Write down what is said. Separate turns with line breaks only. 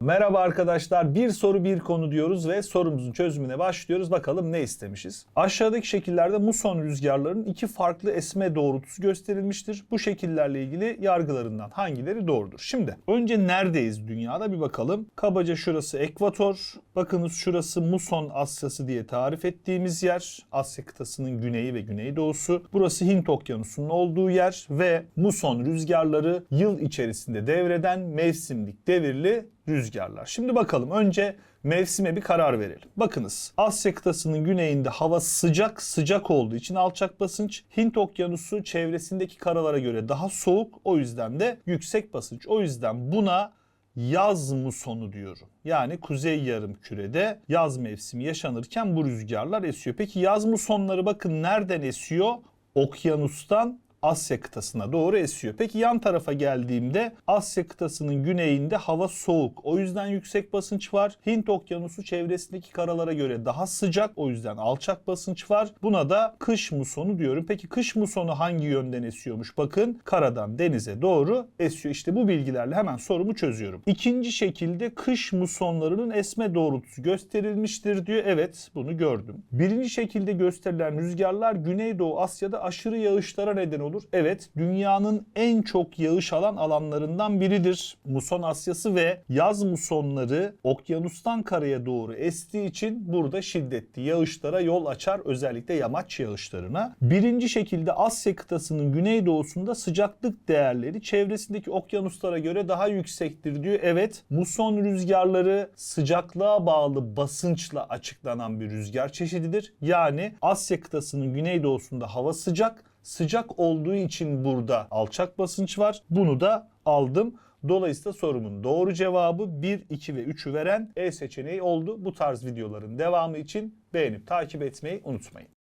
Merhaba arkadaşlar. Bir soru bir konu diyoruz ve sorumuzun çözümüne başlıyoruz. Bakalım ne istemişiz? Aşağıdaki şekillerde muson rüzgarlarının iki farklı esme doğrultusu gösterilmiştir. Bu şekillerle ilgili yargılarından hangileri doğrudur? Şimdi önce neredeyiz dünyada bir bakalım. Kabaca şurası ekvator. Bakınız şurası muson Asyası diye tarif ettiğimiz yer. Asya kıtasının güneyi ve güneydoğusu. Burası Hint okyanusunun olduğu yer ve muson rüzgarları yıl içerisinde devreden mevsimlik devirli rüzgarlar. Şimdi bakalım önce mevsime bir karar verelim. Bakınız Asya kıtasının güneyinde hava sıcak sıcak olduğu için alçak basınç. Hint okyanusu çevresindeki karalara göre daha soğuk o yüzden de yüksek basınç. O yüzden buna yaz musonu diyorum. Yani kuzey yarım kürede yaz mevsimi yaşanırken bu rüzgarlar esiyor. Peki yaz musonları bakın nereden esiyor? Okyanustan Asya kıtasına doğru esiyor. Peki yan tarafa geldiğimde Asya kıtasının güneyinde hava soğuk. O yüzden yüksek basınç var. Hint okyanusu çevresindeki karalara göre daha sıcak. O yüzden alçak basınç var. Buna da kış musonu diyorum. Peki kış musonu hangi yönden esiyormuş? Bakın karadan denize doğru esiyor. İşte bu bilgilerle hemen sorumu çözüyorum. İkinci şekilde kış musonlarının esme doğrultusu gösterilmiştir diyor. Evet bunu gördüm. Birinci şekilde gösterilen rüzgarlar Güneydoğu Asya'da aşırı yağışlara neden olur. Evet dünyanın en çok yağış alan alanlarından biridir. Muson Asyası ve yaz musonları okyanustan karaya doğru estiği için burada şiddetli yağışlara yol açar özellikle yamaç yağışlarına. Birinci şekilde Asya kıtasının güneydoğusunda sıcaklık değerleri çevresindeki okyanuslara göre daha yüksektir diyor. Evet muson rüzgarları sıcaklığa bağlı basınçla açıklanan bir rüzgar çeşididir. Yani Asya kıtasının güneydoğusunda hava sıcak, sıcak olduğu için burada alçak basınç var. Bunu da aldım. Dolayısıyla sorumun doğru cevabı 1, 2 ve 3'ü veren E seçeneği oldu. Bu tarz videoların devamı için beğenip takip etmeyi unutmayın.